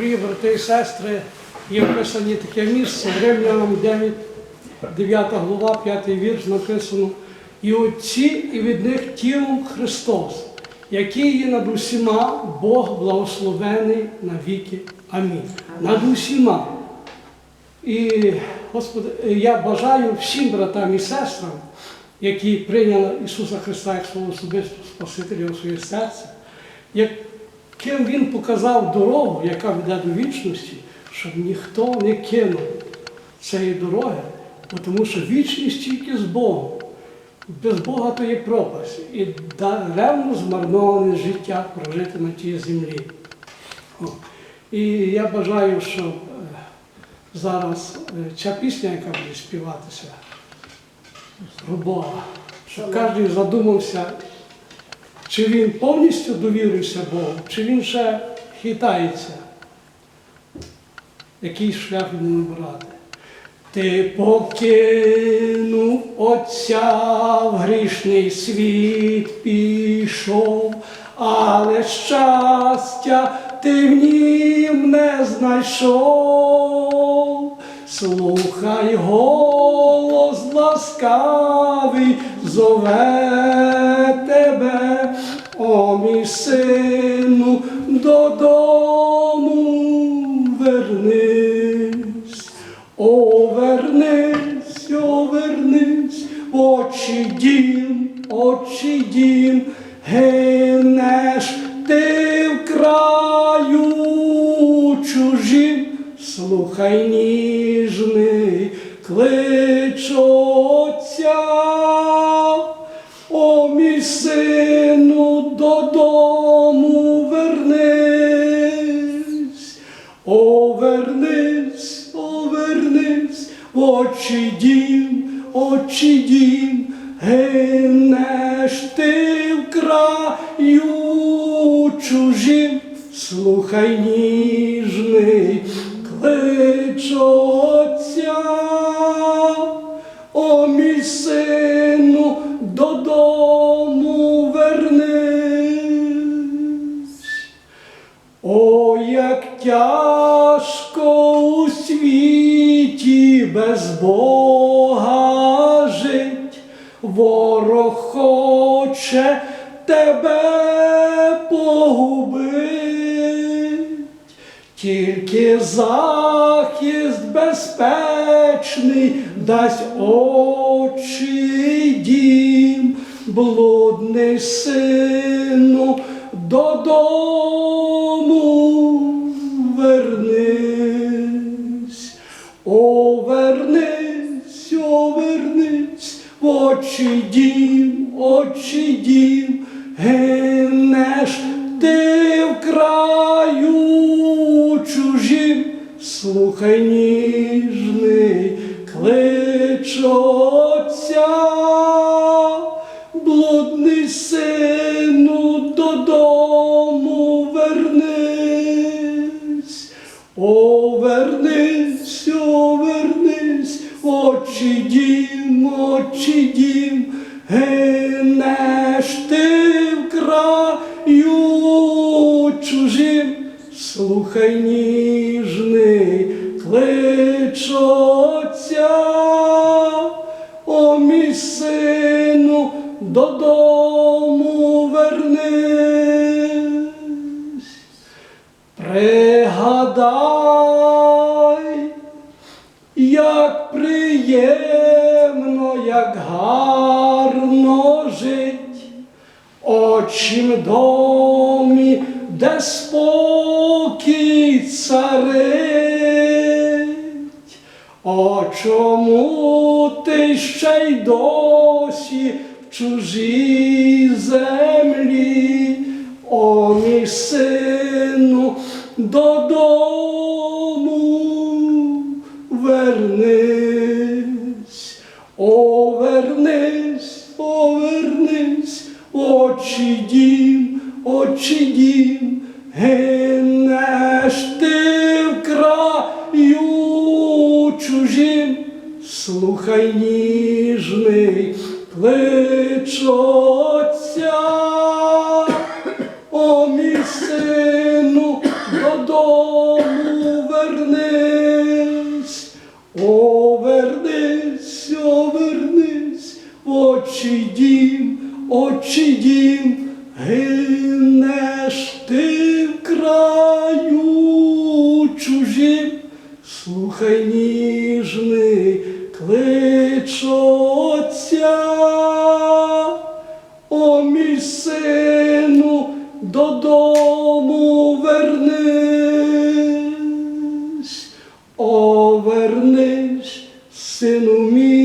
Дорогі брати і сестри, є вписані таке місце, Римлянам 9, 9 глава, 5 вірш написано. І отці, і від них тілом Христос, який є над усіма, Бог благословений на віки. Амінь. Над усіма. І, Господи, я бажаю всім братам і сестрам, які прийняли Ісуса Христа як свого особистого Спасителя у своє серце, яким Він показав дорогу, яка веде до вічності, щоб ніхто не кинув цієї дороги, тому що вічність тільки з Богом. Без Бога то є пропасть. І даремно змарноване життя прожити на тій землі. О. І я бажаю, щоб е, зараз е, ця пісня, яка буде співатися, про Бога, щоб кожен задумався, чи він повністю довірився Богу, чи він ще хитається, який шлях йому брати. Ти покинув Отця в грішний світ пішов, але щастя ти в нім не знайшов. Слухай голос ласкавий, зове о мій сину, додому вернись. О, вернись, о, вернись, очі дім, очі дім, гинеш ти в краю чужім, слухай ніжний клич Отця. О, мій сину, очі дім, очі дім, гинеш ти в краю чужим, слухай ніжний клич Отця. О, мій сину, додому вернись. О, як тяжко без Бога жить, ворог хоче тебе погубить, тільки захист безпечний дасть очі дім, блудний сину додому вернись, очі дім, очі дім, гинеш ти в краю чужим, слухай ніжний клич Отця, блудний сину очі дім, очі дім, гинеш ти в краю чужим, слухай ніжний клич Отця, о, мій сину, додому вернись. Пригадай, приємно, як гарно жить, очім домі, де спокій царить. О, чому ти ще й досі в чужій землі, о мій сину, додому очі дім, очі дім, гинеш ти в краю чужим, слухай ніжний клич Отця. О, мій сину, додому Гинеш вернись, о вернись, сину мій.